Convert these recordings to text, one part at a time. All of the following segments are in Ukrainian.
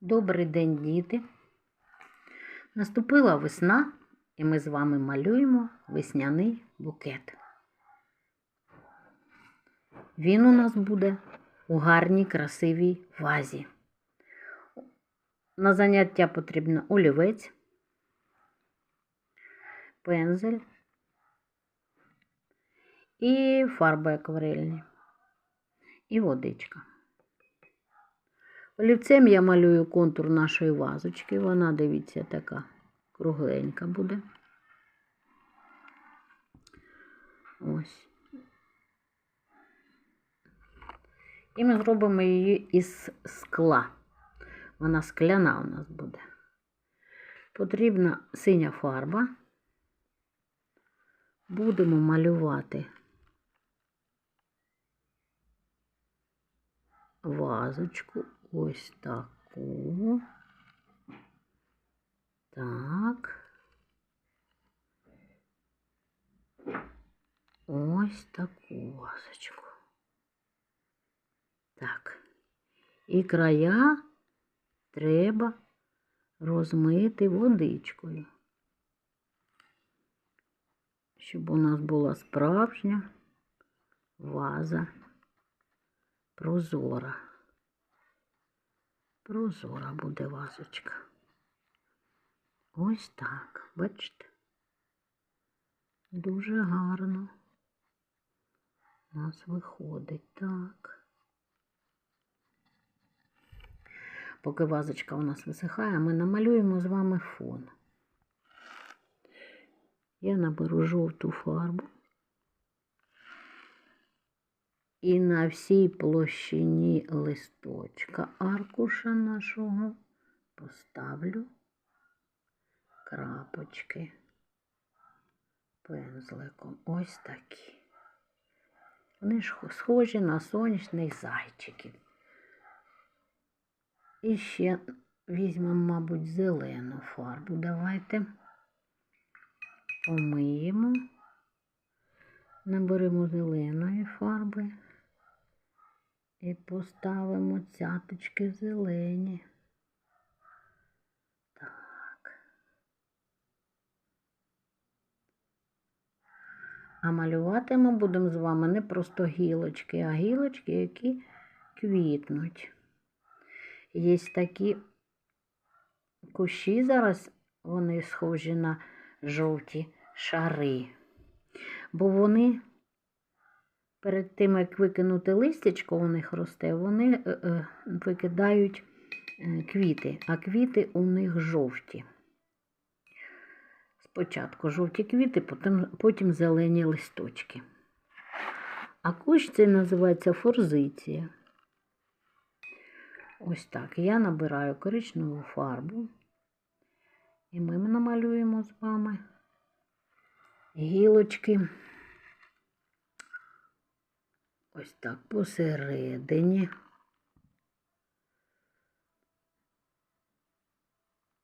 Добрий день, діти. Наступила весна, і ми з вами малюємо весняний букет. Він у нас буде у гарній красивій вазі. На заняття потрібно олівець, пензель і фарби акварельні, і водичка. Олівцем я малюю контур нашої вазочки. Вона, дивіться, така кругленька буде. Ось. І ми зробимо її із скла. Вона скляна у нас буде. Потрібна синя фарба. Будемо малювати вазочку ось таку. Так. Ось таку вазочку. Так. І края треба розмити водичкою, щоб у нас була справжня ваза прозора. Прозора буде вазочка. Ось так, бачите? Дуже гарно у нас виходить так. Поки вазочка у нас висихає, ми намалюємо з вами фон. Я наберу жовту фарбу. І на всій площині листочка аркуша нашого поставлю крапочки пензликом. Ось такі. Вони ж схожі на сонячних зайчиків. І ще візьмемо, мабуть, зелену фарбу. Давайте помиємо, наберемо зеленої фарби і поставимо цяточки зелені. Так. А малювати ми будемо з вами не просто гілочки, а гілочки, які квітнуть. Є такі кущі зараз, вони схожі на жовті шари, бо вони перед тим, як викинути листячко у них росте, вони е, е, викидають е, квіти, а квіти у них жовті. Спочатку жовті квіти, потім, потім зелені листочки. А кущ це називається форзиція. Ось так. Я набираю коричневу фарбу. І ми намалюємо з вами гілочки. Ось так посередині.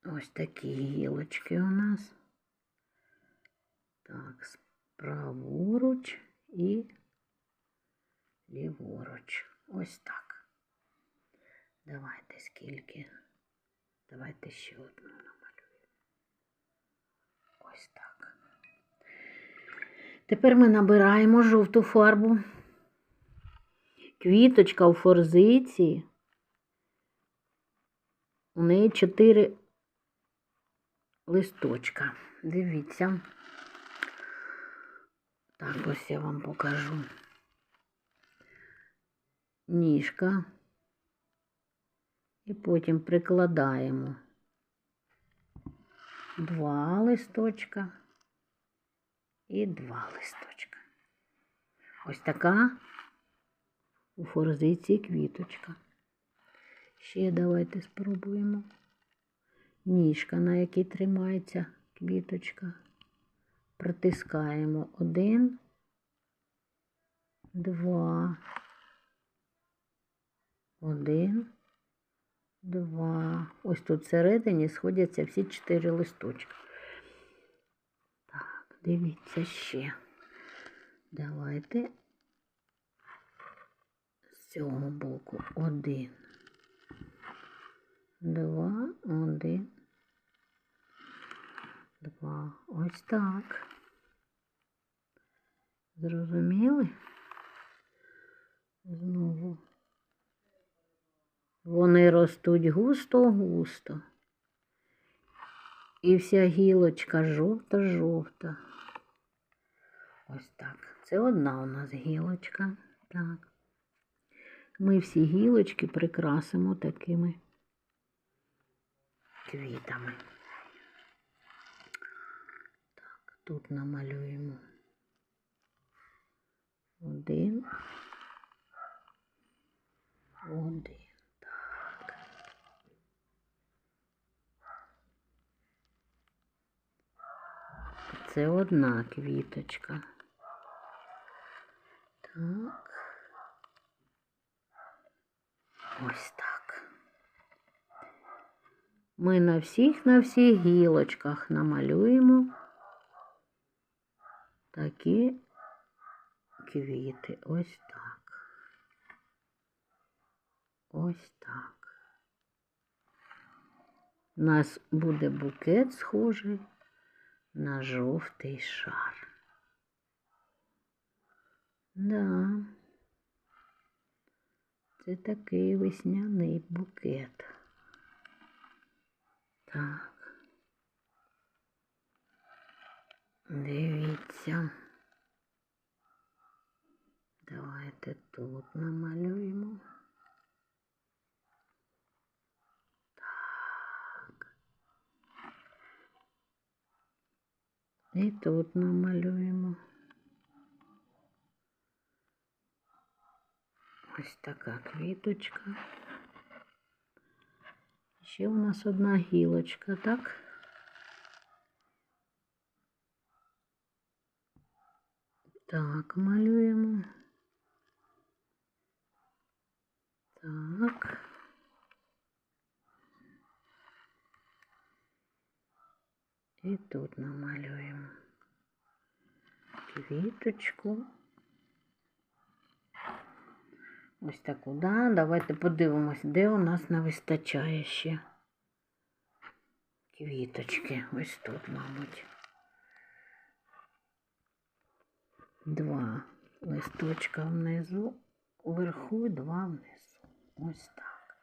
Ось такі гілочки у нас. Так, праворуч і ліворуч. Ось так. Давайте скільки. Давайте ще одну намалюємо. Ось так. Тепер ми набираємо жовту фарбу. Квіточка у форзиції. У неї чотири листочка. Дивіться. Так, ось я вам покажу. Ніжка. І потім прикладаємо два листочка і два листочка. Ось така у форзиції квіточка. Ще давайте спробуємо. Ніжка, на якій тримається квіточка. Притискаємо один, два, один, два. Ось тут всередині сходяться всі чотири листочки. Так, дивіться ще. Давайте цього боку один, два, один, два. Ось так. Зрозуміли? Знову. Вони ростуть густо-густо. І вся гілочка жовта-жовта. Ось так. Це одна у нас гілочка. Так. Ми всі гілочки прикрасимо такими квітами. Так, тут намалюємо один. Один. Так. Це одна квіточка. Так. Ось так. Ми на всіх на всіх гілочках намалюємо такі квіти. Ось так. Ось так. У нас буде букет схожий на жовтий шар. Да. Це такий весняний букет. Так. Дивіться. Давайте тут намалюємо. Так. І тут намалюємо. Ось така квіточка. Ще у нас одна гілочка, так? Так, малюємо. Так. І тут намалюємо квіточку. Ось таку, да? Давайте подивимось, де у нас не вистачає ще квіточки. Ось тут, мабуть. Два листочка внизу, вверху два внизу. Ось так.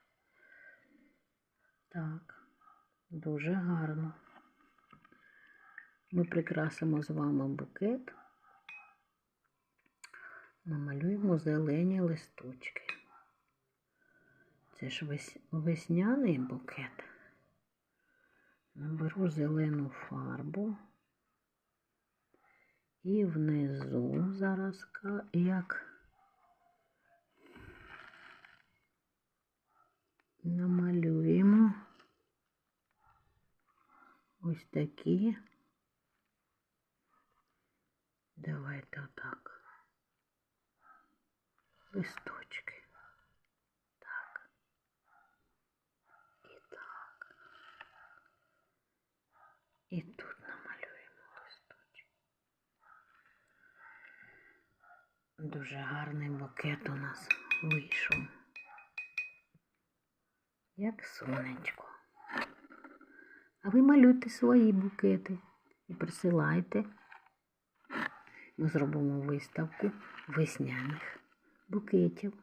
Так, дуже гарно. Ми прикрасимо з вами букет. Намалюємо зелені листочки. Це ж вес... весняний букет. Наберу зелену фарбу. І внизу зараз як намалюємо ось такі. Давайте отак. Листочки. Так. І так. І тут намалюємо листочки. Дуже гарний букет у нас вийшов. Як сонечко. А ви малюйте свої букети і присилайте. Ми зробимо виставку весняних букетів.